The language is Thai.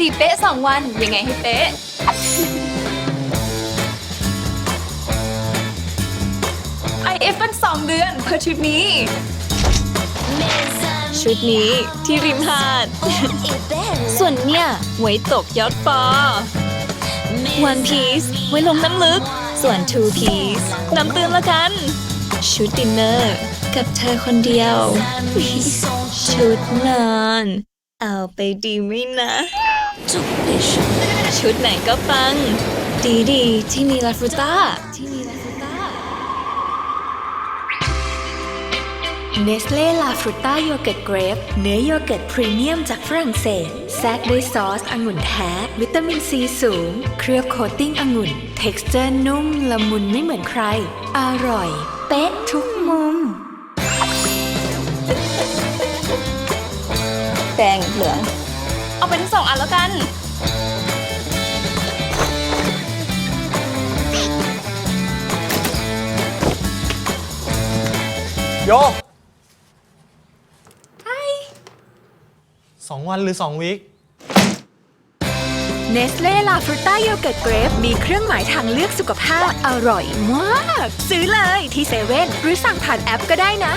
ดีเป๊ะสองวันยังไงให้เป๊ะ ไอเอฟเป็นสองเดือนเพื่อชุดนี้ ชุดนี้ที่ริมหาด ส่วนเนี่ยไว้ตกยอดปอ One Piece ไว้ลงน้ำลึก ส่วน Two Piece น้ำตื้นละกัน ชุดดินเนอร์ กับเธอคนเดียว ชุดนอน เอาไปดีไหมนะชุดไหนก็ปัง ดีดีที่มีลาฟรุต้าที่มีลาฟรุต้าเนสเล่ลาฟรุต้าโยเกิร์ตเกรฟเนื้อโยเกิร์ตพรีเมียมจากฝรั่งเศสแซดด้วยซอสองุ่นแท้ วิตามินซีสูง เคลือบโคตติ้งองุ่น เท็กซ์เจอร์นุ่ม ละมุนไม่เหมือนใคร อร่อย เป๊ะทุกมุม แดงเหลือง เอาไปทั้งสองอันแล้วกัน โยสองวันหรือสองวีค เนสเล่ลาฟรุต้าโยเกิร์ตเกรฟมีเครื่องหมายทางเลือกสุขภาพอร่อยมาก ซื้อเลยที่เซเว่นหรือสั่งผ่านแอปก็ได้นะ